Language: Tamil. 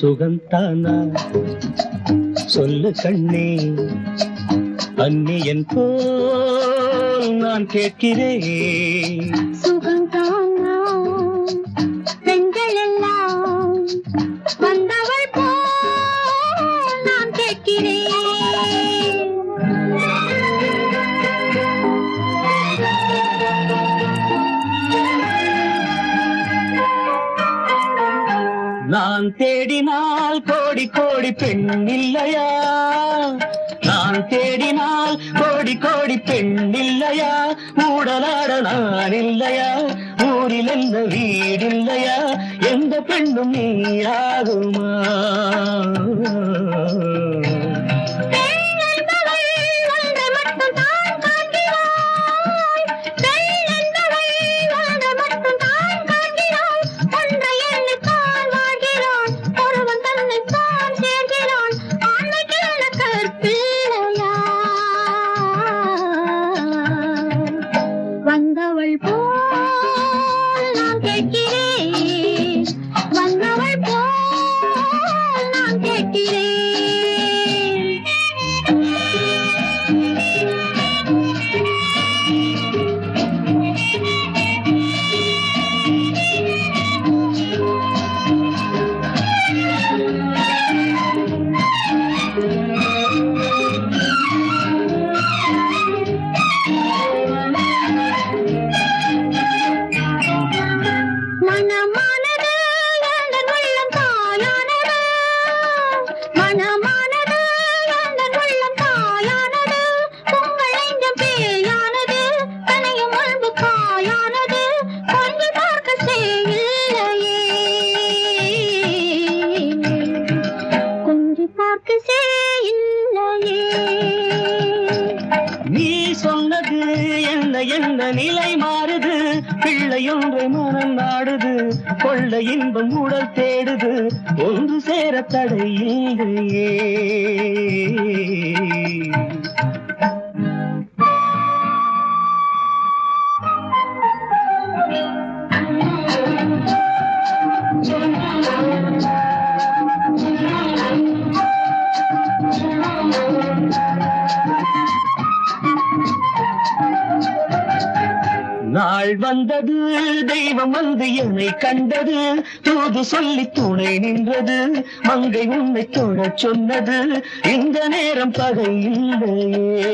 சுகந்தானா? சொல்லு கண்ணே அந்நியன் போல் நான் கேட்கிறேன். நான் தேடினால் கோடி கோடி பெண் இல்லையா? நான் தேடினால் கோடி கோடி பெண் இல்லையா? ஊடலாட நான் இல்லையா? ஊரில் என்ன வீடில்லையா எந்த பெண்ணும் நீயாகுமா பெண் போல் என்ன நிலை மாறுது? பிள்ளை ஒன்று மனம் நாடுது. கொள்ள இன்பம் உடல் தேடுது. ஒன்று சேர தடை இல்லையே நாள் வந்தது தெய்வம் வந்து என்னை கண்டது தூது சொல்லி துணை நின்றது மங்கை உன்னை தொடச் சொன்னது இந்த நேரம் பகை இல்லையே.